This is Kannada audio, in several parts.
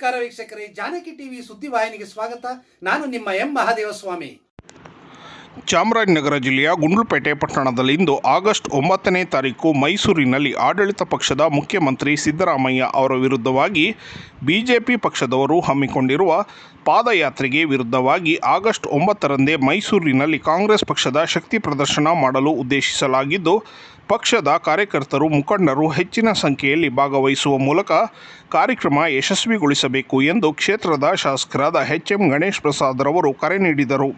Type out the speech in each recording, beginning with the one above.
ನಮಸ್ಕಾರ ವೀಕ್ಷಕರೇ, ಜಾನಕಿ ಟಿವಿ ಸುದ್ದಿವಾಹಿನಿಗೆ ಸ್ವಾಗತ. ನಾನು ನಿಮ್ಮ ಎಂ ಮಹಾದೇವಸ್ವಾಮಿ. ಚಾಮರಾಜನಗರ ಜಿಲ್ಲೆಯ ಗುಂಡ್ಲುಪೇಟೆ ಪಟ್ಟಣದಲ್ಲಿಂದು ಆಗಸ್ಟ್ ಒಂಬತ್ತನೇ ತಾರೀಕು ಮೈಸೂರಿನಲ್ಲಿ ಆಡಳಿತ ಪಕ್ಷದ ಮುಖ್ಯಮಂತ್ರಿ ಸಿದ್ದರಾಮಯ್ಯ ಅವರ ವಿರುದ್ಧವಾಗಿ ಬಿಜೆಪಿ ಪಕ್ಷದವರು ಹಮ್ಮಿಕೊಂಡಿರುವ ಪಾದಯಾತ್ರೆಗೆ ವಿರುದ್ಧವಾಗಿ ಆಗಸ್ಟ್ ಒಂಬತ್ತರಂದೇ ಮೈಸೂರಿನಲ್ಲಿ ಕಾಂಗ್ರೆಸ್ ಪಕ್ಷದ ಶಕ್ತಿ ಪ್ರದರ್ಶನ ಮಾಡಲು ಉದ್ದೇಶಿಸಲಾಗಿದ್ದು, ಪಕ್ಷದ ಕಾರ್ಯಕರ್ತರು, ಮುಖಂಡರು ಹೆಚ್ಚಿನ ಸಂಖ್ಯೆಯಲ್ಲಿ ಭಾಗವಹಿಸುವ ಮೂಲಕ ಕಾರ್ಯಕ್ರಮ ಯಶಸ್ವಿಗೊಳಿಸಬೇಕು ಎಂದು ಕ್ಷೇತ್ರದ ಶಾಸಕರಾದ ಎಚ್ ಎಂ ಗಣೇಶ್ ಪ್ರಸಾದ್ ರವರು ಕರೆ ನೀಡಿದರು.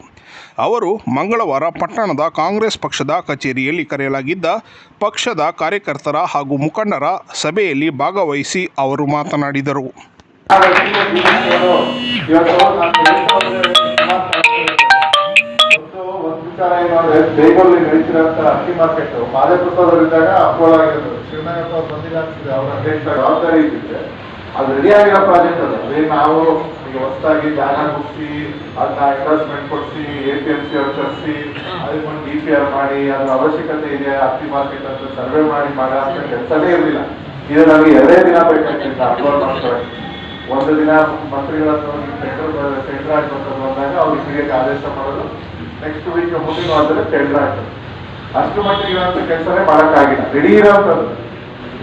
ಅವರು ಮಂಗಳವಾರ ಪಟ್ಟಣದ ಕಾಂಗ್ರೆಸ್ ಪಕ್ಷದ ಕಚೇರಿಯಲ್ಲಿ ಕರೆಯಲಾಗಿದ್ದ ಪಕ್ಷದ ಕಾರ್ಯಕರ್ತರ ಹಾಗೂ ಮುಖಂಡರ ಸಭೆಯಲ್ಲಿ ಭಾಗವಹಿಸಿ ಅವರು ಮಾತನಾಡಿದರು. ಒಂದು ವಿಚಾರ ಏನು ಅಂದ್ರೆ ಬೇಗಲ್ಲಿ ನಡೀತಿರೋಂತ ಅಕ್ಕಿ ಮಾರ್ಕೆಟ್ ಮಾದೇಪ್ರಸಾದವರಿದ್ದಾಗ ಆಗಿರೋದು ಶಿವನಾಯಪ್ಪ ಅವ್ರು ಬಂದಿಲ್ಲ ಅನ್ಸಿದೆ ಅವ್ರ ಅಧ್ಯಕ್ಷ ಜವಾಬ್ದಾರಿ ಇದ್ದಿದ್ರೆ ಅದು ರೆಡಿ ಆಗಿರೋ ಪ್ರಾಜೆಕ್ಟ್ ಅದು ಅದೇ ನಾವು ಈಗ ಹೊಸದಾಗಿ ಜಾಗ ಮುಗಿಸಿ ಅದನ್ನ ಇನ್ವೆಸ್ಟ್ಮೆಂಟ್ ಕೊಡಿಸಿ ಎ ಪಿ ಎಂ ಸಿ ಅವ್ರು ತರಿಸಿ ಅದಕ್ಕೊಂದು ಡಿ ಪಿ ಆರ್ ಮಾಡಿ ಅದ್ರ ಅವಶ್ಯಕತೆ ಇದೆ ಅಕ್ಕಿ ಮಾರ್ಕೆಟ್ ಅಂತ ಸರ್ವೆ ಮಾಡಿ ಮಾಡೋ ಅಂತ ಕೆಲಸನೇ ಇರಲಿಲ್ಲ ಇದು ನಮಗೆ ಎರಡೇ ದಿನ ಬೇಕಾಗ್ತಿತ್ತು ಅಪ್ಲೋಡ್ ಮಾಡ್ಕೊಳ್ಳೋಕೆ ಒಂದು ದಿನ ಮಂತ್ರಿಗಳ ಟೆಂಡರ್ ಟೆಂಡರ್ ಆಗ್ಬೇಕು ಬಂದಾಗ ಅವ್ರಿಗೆ ಕ್ರಿಯೆಗೆ ಆದೇಶ ಮಾಡೋದು. ನೆಕ್ಸ್ಟ್ ವೀಕ್ ಮುಂದಿನ ವಾರದಲ್ಲಿ ಟೆಂಡರ್ ಆಗ್ತದೆ ಅಷ್ಟು ಮಟ್ಟಿಗೆ ಇರುವಂತ ಕೆಲಸನೇ ಮಾಡೋಕ್ಕಾಗಿಲ್ಲ. ರೆಡಿ ಇರೋಂಥದ್ದು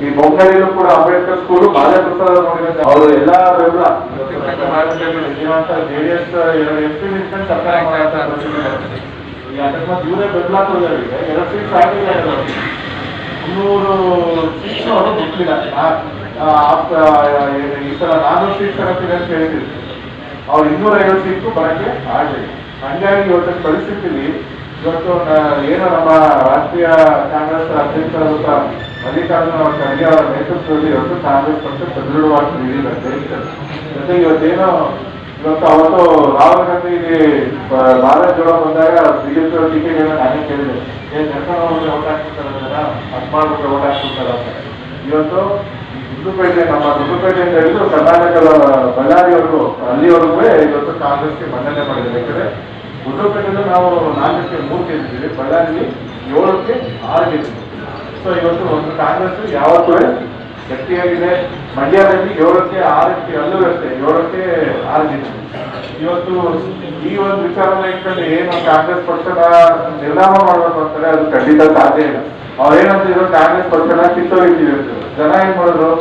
ಈ ಬೊಂಗಲಿಯಲ್ಲೂ ಕೂಡ ಅಂಬೇಡ್ಕರ್ ಸ್ಕೂಲು ಬಾಲ್ಯಪ್ರಸಾದ ನೋಡಿದ್ರೆ ಅವರು ಎಲ್ಲ ಬೆಂಬಲ ಜೆ ಡಿ ಎಸ್ ಎರಡು ಎಂ ಪಿ ನಿಂತ್ಕೊಂಡು ಸರ್ಕಾರ ಅಕಸ್ಮಾತ್ ಇವರೇ ಬೆಂಬಲ ಕೊಡೋರಿಗೆ ಎರಡು ಸೀಟ್ ಆಗಿಲ್ಲ. ಮುನ್ನೂರು ಸೀಟ್ಸ್ ಅವರು ಬಿಟ್ಟಿಲ್ಲ ಈ ಸಲ ನಾನು ಸೀಟ್ ತಗೋತೀನಿ ಅಂತ ಹೇಳ್ತೀನಿ. ಅವ್ರು ಇನ್ನೂರ ಐವತ್ತು ಸೀಟು ಬರಕ್ಕೆ ಆಗಲಿ ಹಂಗಾಗಿ ಇವತ್ತಿನ ಪರಿಸ್ಥಿತಿಲಿ ಇವತ್ತು ಏನು ನಮ್ಮ ರಾಷ್ಟ್ರೀಯ ಕಾಂಗ್ರೆಸ್ ಅಧ್ಯಕ್ಷರಾದಂಥ ಮಲ್ಲಿಕಾರ್ಜುನ ಖರ್ಗೆ ಅವರ ನೇತೃತ್ವದಲ್ಲಿ ಇವತ್ತು ಕಾಂಗ್ರೆಸ್ ಪಕ್ಷ ಸದೃಢವಾಗಿ ನೀಡಿದ ದೇಶದಲ್ಲಿ ಜೊತೆಗೆ ಇವತ್ತೇನು, ಇವತ್ತು ಅವತ್ತು ರಾಹುಲ್ ಗಾಂಧಿ ಇಲ್ಲಿ ಭಾರತ್ ಜೋಡೋ ಬಂದಾಗ ಬಿಜೆಪಿ ಅವ್ರ ಟೀಕೆಗಳನ್ನ ನಾನೇ ಕೇಳಿದೆ. ಏನ್ ಜನ ಓಟ್ ಹಾಕ್ಬಿಡ್ತಾರ ಅದ್ ಮಾಡ್ಬಿಟ್ರೆ ಓಟ್ ಹಾಕ್ಬಿಡ್ತಾರ ಇವತ್ತು ದುಡ್ಡುಪೇಟೆ ನಮ್ಮ ಹೊಸಪೇಟೆ ಅಂತ ಹೇಳಿದ್ರು, ಕರ್ನಾಟಕದ ಬಳ್ಳಾರಿವರೆಗೂ ಅಲ್ಲಿವರೆಗೂ ಇವತ್ತು ಕಾಂಗ್ರೆಸ್ಗೆ ಮನ್ನಣೆ ಮಾಡಿದೆ ಯಾಕಂದ್ರೆ ದುಡ್ಡುಪೇಟೆಯಲ್ಲಿ ನಾವು ನಾಲ್ಕಕ್ಕೆ ಮೂರು ಗೆದ್ದಿದ್ದೀವಿ. ಬಳ್ಳಾರಿಲಿ ಏಳಕ್ಕೆ ಆರು ಗೆದ್ದಿದ್ದೀವಿ. ಸೊ ಇವತ್ತು ಒಂದು ಕಾಂಗ್ರೆಸ್ ಯಾವತ್ತೂ ಗಟ್ಟಿಯಾಗಿದೆ. ಮಂಡ್ಯದಲ್ಲಿ ಏಳಕ್ಕೆ ಆರಕ್ಕೆ, ಅಲ್ಲೂ ಅಷ್ಟೇ, ಏಳಕ್ಕೆ ಆರು ಗೆದ್ದಿದ್ದೀವಿ. ಇವತ್ತು ಈ ಒಂದು ವಿಚಾರನ ಇಟ್ಕೊಂಡು ಏನು ಕಾಂಗ್ರೆಸ್ ಪಕ್ಷದ ನಿರ್ನಾಮ ಮಾಡಬೇಕು ಅಂತಾರೆ, ಅದು ಖಂಡಿತ ಸಾಧ್ಯ ಇಲ್ಲ. ಅವ್ರೇನಂತ ಇರೋ ಕಾಂಗ್ರೆಸ್ ಪಕ್ಷನ ಕಿತ್ತೋಗಿದ್ದೀವಿ ಅಂತಿದ್ರು ಜನ ಏನ್ ಮಾಡಿದ್ರು.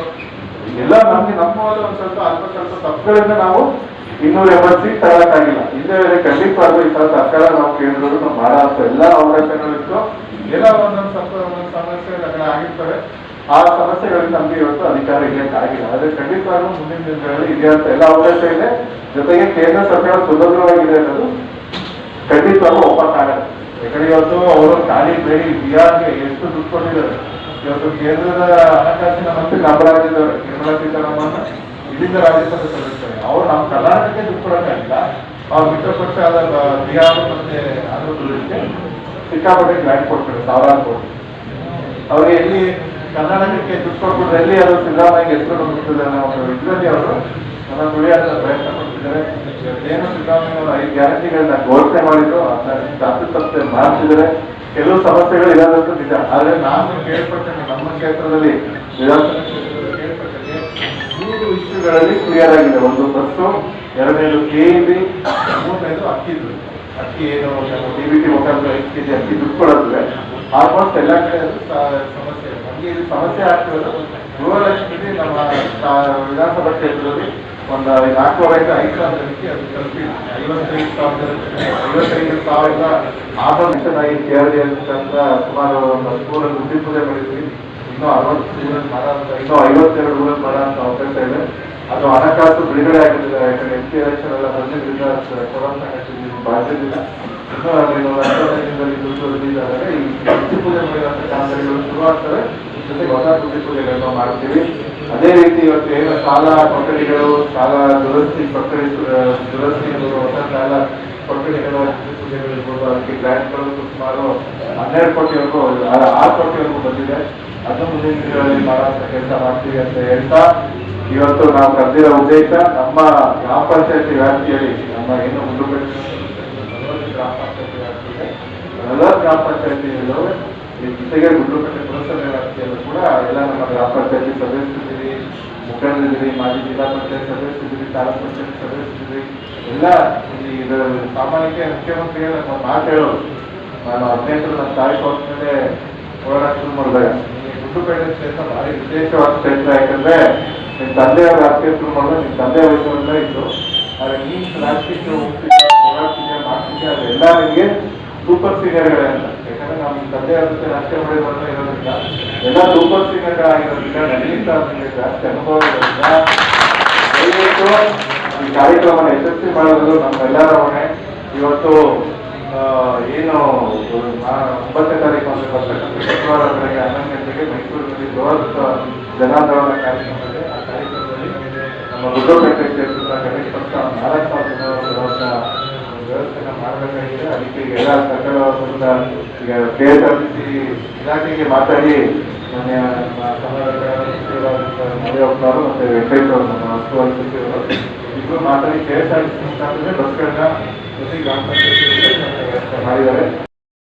ಎಲ್ಲ ನಮ್ಗೆ ನಮ್ಮ ಒಂದ್ ಸ್ವಲ್ಪ ಅಲ್ಪ ಸ್ವಲ್ಪ ತಪ್ಪುಗಳಿಂದ ನಾವು ಇನ್ನೂರ ಎಂಬತ್ತು ಸೀಟ್ ತಗೊಳಕ್ಕಾಗಿಲ್ಲ ಬೇರೆ ಖಂಡಿತವಾಗ್ಲೂ ಈ ಸಲ ಸರ್ಕಾರ ನಾವು ಕೇಳಿದ್ರು ನಾವು ಮಾಡೋ ಎಲ್ಲ ಅವಕಾಶಗಳಿತ್ತು ಎಲ್ಲ ಒಂದೊಂದು ಸ್ವಲ್ಪ ಒಂದೊಂದು ಸಮಸ್ಯೆಗಳು ಆಗಿರ್ತವೆ. ಆ ಸಮಸ್ಯೆಗಳಿಗೆ ನಮ್ಗೆ ಇವತ್ತು ಅಧಿಕಾರ ಆಗಿಲ್ಲ. ಆದ್ರೆ ಖಂಡಿತವಾಗ್ಲೂ ಮುಂದಿನ ದಿನಗಳಲ್ಲಿ ಇದೆ ಅಂತ ಎಲ್ಲ ಅವಕಾಶ ಇದೆ. ಜೊತೆಗೆ ಕೇಂದ್ರ ಸರ್ಕಾರ ಸುಭದ್ರವಾಗಿದೆ ಅನ್ನೋದು ಖಂಡಿತವಾಗ್ಲೂ ಒಪ್ಪಕ್ಕಾಗಲ್ಲ. ಯಾಕಂದ್ರೆ ಇವತ್ತು ಅವರು ಖಾಲಿ ಬೇರೆ ಬಿಹಾರ್ಗೆ ಎಷ್ಟು ದುಡ್ಡು ಕೊಟ್ಟಿದ್ದಾರೆ. ಇವತ್ತು ಕೇಂದ್ರದ ಹಣಕಾಸಿನ ಮಂತ್ರಿ ನಮ್ಮ ರಾಜ್ಯದವರು ನಿರ್ಮಲಾ ಸೀತಾರಾಮನ್ ಇಲ್ಲಿಂದ ರಾಜ್ಯಸಭೆ ಸದಸ್ಯರು. ಅವರು ನಮ್ಮ ಕರ್ನಾಟಕಕ್ಕೆ ದುಡ್ಡು ಕೊಡಕ್ಕಾಗಿಲ್ಲ. ಅವ್ರು ಮಿತ್ರ ಪಕ್ಷ ಆದ ಬಿಹಾರ ಮತ್ತೆ ಆಂಧ್ರ ಪ್ರದೇಶಕ್ಕೆ ಸಿಕ್ಕಾಪಟ್ಟೆ ಗ್ರಾಂಟ್ ಕೊಡ್ತಾರೆ, ಸಾವಿರಾರು ಕೋಟಿ. ಅವ್ರಿಗೆ ಎಲ್ಲಿ ಕರ್ನಾಟಕಕ್ಕೆ ದುಡ್ಡು ಕೊಟ್ಬಿಟ್ರೆ ಎಲ್ಲಿ ಅದು ಸಿದ್ದರಾಮಯ್ಯ ಹೆಸರು ಬಂದ್ಬಿಟ್ಟಿದೆ ಅನ್ನೋ ಒಂದು ಇದರಲ್ಲಿ ಅವರು ನಮ್ಮ ತುಳಿಯಾದ ಪ್ರಯತ್ನ ಪಡ್ತಿದ್ದಾರೆ. ಏನು ಸಿದ್ದರಾಮಯ್ಯ ಅವರು ಐದು ಗ್ಯಾರಂಟಿಗಳನ್ನ ಘೋಷಣೆ ಮಾಡಿದ್ರು, ಅದನ್ನ ತಪ್ಪು ತಪ್ಪೆ ಮಾಡ್ತಿದ್ದಾರೆ ಕೆಲವು ಸಮಸ್ಯೆಗಳು ಇರೋದಂತೂ ನಿಜ ಆದ್ರೆ ನಾನು ಕೇಳ್ಪಟ್ಟೆ ನಮ್ಮ ಕ್ಷೇತ್ರದಲ್ಲಿ ಕ್ಷೇತ್ರದಲ್ಲಿ ಮೂರು ವಿಷಯಗಳಲ್ಲಿ ಕ್ಲಿಯರ್ ಆಗಿದೆ. ಒಂದು ಬಸ್ಸು ಎರಡನೇದು ಕೆ ಇ ಮೂರನೇದು ಅಕ್ಕಿ ಅಕ್ಕಿ ಏನು ಡಿ ಬಿ ಟಿ ಮುಖಾಂತರ ಐದು ಕೆಜಿ ಅಕ್ಕಿ ದುಡ್ಡು ಕೊಡೋದ್ರೆ ಆಲ್ಮೋಸ್ಟ್ ಎಲ್ಲ ಕಡೆ ಸಮಸ್ಯೆ ಇದು ಸಮಸ್ಯೆ ಆಗ್ತಿರೋದು ಗೃಹಲಕ್ಷ್ಮಿ ನಮ್ಮ ವಿಧಾನಸಭಾ ಕ್ಷೇತ್ರದಲ್ಲಿ ಒಂದು ನಾಲ್ಕೂವರೆಯಿಂದ ಐದು ಸಾವಿರ ಜನಕ್ಕೆ ಅದು ತಲುಪಿ ಐವತ್ತೈದು ಸಾವಿರ ಐವತ್ತೈದು ಸಾವಿರದ ಆರು ನಾಯಿ ಕೇರಳಿ ಅಂತ ಸುಮಾರು ಒಂದು ನೂರ ಬುದ್ಧಿ ಪೂಜೆ ಮಾಡಿದ್ವಿ. ಇನ್ನೂ ಅರವತ್ತು ಊರಲ್ಲಿ ಮರ ಅಂತ, ಇನ್ನೂ ಐವತ್ತೆರಡು ಊರಲ್ಲಿ ಮಾಡೋ ಅಂತ ಅವಕಾಶ ಇದೆ. ಅದು ಹಣಕಾಸು ಬಿಡುಗಡೆ ಆಗಿಲ್ಲ ಯಾಕಂದ್ರೆ ಎಸ್ ಟಿ ಎಲೆಕ್ಷನ್ ಎಲ್ಲ ಬಂದಿದ್ದರಿಂದ ಕೊರೋನಾ ಬಾಧ್ಯದಿಲ್ಲ ಇನ್ನೂ ದುಡ್ಡು ಈ ಬುದ್ಧಿ ಪೂಜೆ ಮಾಡಿದಂಥ ಕಾಮಗಾರಿಗಳು ಶುರು ಜೊತೆಗೆ ಹೊಸ ಪೂಜೆಗಳನ್ನು ಮಾಡ್ತೀವಿ ಅದೇ ರೀತಿ ಇವತ್ತು ಏನು ಶಾಲಾ ಕೊಠಡಿಗಳು, ಶಾಲಾ ದುರಸ್ತಿ ಕೊಠಡಿ, ದುರಸ್ತಿ ಹೊಸ ಶಾಲಾ ಕೊಠಡಿಗಳ ಪೂಜೆಗಳು ಇರ್ಬೋದು. ಅದಕ್ಕೆ ಗ್ರ್ಯಾಂಟ್ಗಳು ಸುಮಾರು ಹನ್ನೆರಡು ಕೋಟಿವರೆಗೂ ಆರು ಕೋಟಿವರೆಗೂ ಬಂದಿದೆ. ಅದು ಮುಂದಿನ ದಿನಗಳಲ್ಲಿ ಮಾಡುವಂತ ಕೆಲಸ ಮಾಡ್ತೀವಿ ಅಂತ ಹೇಳ್ತಾ, ಇವತ್ತು ನಾವು ಕರೆದಿರೋ ಉದ್ದೇಶ ನಮ್ಮ ಗ್ರಾಮ ಪಂಚಾಯತಿ ವ್ಯಾಪ್ತಿಯಲ್ಲಿ, ನಮ್ಮ ಏನು ಮುಂದುವರೆದ ಗ್ರಾಮ ಪಂಚಾಯತಿ ವ್ಯಾಪ್ತಿಯಲ್ಲಿ ಎಲ್ಲ ಗ್ರಾಮ ಪಂಚಾಯತಿಗಳು ಜೊತೆಗೆ ಗುಂಡ್ಲುಪೇಟೆ ಪುರಸಭೆ ವ್ಯಾಪ್ತಿಯಲ್ಲೂ ಕೂಡ ಎಲ್ಲ ನಮ್ಮ ಗ್ರಾಮ ಪಂಚಾಯತಿ ಸದಸ್ಯರಿದ್ದೀರಿ, ಮುಖಂಡರಿದ್ದೀರಿ, ಮಾಜಿ ಜಿಲ್ಲಾ ಪಂಚಾಯತ್ ಸದಸ್ಯರಿದ್ದೀರಿ, ತಾಲೂಕು ಪಂಚಾಯತ್ ಸದಸ್ಯರಿದ್ದೀರಿ, ಎಲ್ಲ ಈ ಇದರ ಸಾಮಾನ್ಯಕ್ಕೆ ಮುಖ್ಯಮಂತ್ರಿಗಳು ನಮ್ಮ ಮಾತು ಹೇಳೋರು ನಾನು ಹದಿನೆಂಟು ನನ್ನ ತಾಯಿ ಮೇಲೆ ಹೋರಾಟ ಶುರು ನೀವು ಗುಂಡ್ಲುಪೇಟೆ ಕ್ಷೇತ್ರ ಭಾರಿ ವಿಶೇಷವಾದ ಕ್ಷೇತ್ರ, ಯಾಕಂದ್ರೆ ನಿಮ್ಮ ತಂದೆಯವರು ರಾಜಕೀಯ ಶುರು ಮಾಡಿದ್ರೆ ನಿಮ್ಮ ತಂದೆ ವಯಸ್ಸು ಇತ್ತು. ಆದರೆ ನೀನು ರಾಜಕೀಯ ಹೋಗ್ತಿದ್ದೆ ಮಾಡ್ತಿದ್ಯಾ ಅದೆಲ್ಲ ನಿಮಗೆ ಸೂಪರ್ ಸೀನಿಯರ್ಗಳೇ ಅಂತ. ಯಾಕಂದ್ರೆ ನಾವು ತಂದೆ ಅದಕ್ಕೆ ರಾಷ್ಟ್ರೀಯ ಮಳೆ ಬರ್ತಾ ಇರೋದ್ರಿಂದ, ಎಲ್ಲ ಸೂಪರ್ ಸೀನಿಯರ್ಗಳಾಗಿರೋದ್ರಿಂದ ನನಗಿಂತ ಜಾಸ್ತಿ ಅನುಭವ ದಯವಿಟ್ಟು ಈ ಕಾರ್ಯಕ್ರಮನ ಯಶಸ್ವಿ ಮಾಡೋದು ನಮ್ಮೆಲ್ಲರ ಹೊಣೆ. ಇವತ್ತು ಏನು ಒಂಬತ್ತನೇ ತಾರೀಕು ಅಂದ್ರೆ ಬರ್ತಕ್ಕಂಥ ಶುಕ್ರವಾರ ಬೆಳಗ್ಗೆ ಹನ್ನೊಂದು ಗಂಟೆಗೆ ಮೈಸೂರಿನಲ್ಲಿ ಬೃಹತ್ ಜನಾಂದೋಲನ ಕಾರ್ಯಕ್ರಮದಲ್ಲಿ ಆ ಕಾರ್ಯಕ್ರಮದಲ್ಲಿ ನಮ್ಮ ಗುಡ್ಡಪೇಟೆ ಕ್ಷೇತ್ರದ ಗಣೇಶ್ ಪಕ್ಷ ನಾಲ್ಕು ವ್ಯವಸ್ಥೆನ ಮಾಡಬೇಕಾಗಿದೆ ಅದಕ್ಕೆ ಎಲ್ಲ ಸರ್ಕಾರದಿಂದ ಈಗ ಸಿ ಇಲಾಖೆಗೆ ಮಾತಾಡಿ ಮೊನ್ನೆ ನಮ್ಮ ಮತ್ತು ಸಚಿವರಾದಂಥ ಮರಿಯಪ್ಪನವರು ಮತ್ತೆ ವೆಂಕಟೇಶ್ ಅವರು, ನಮ್ಮ ಉಸ್ತುವಾರಿ ಸಚಿವರು ಇಬ್ಬರು ಮಾತಾಡಿ K S R T C ಬಸ್ಗಳನ್ನ ಪ್ರತಿ ಗ್ರಾಮ ಪಂಚಾಯತ್ ವ್ಯವಸ್ಥೆ ಮಾಡಿದ್ದಾರೆ.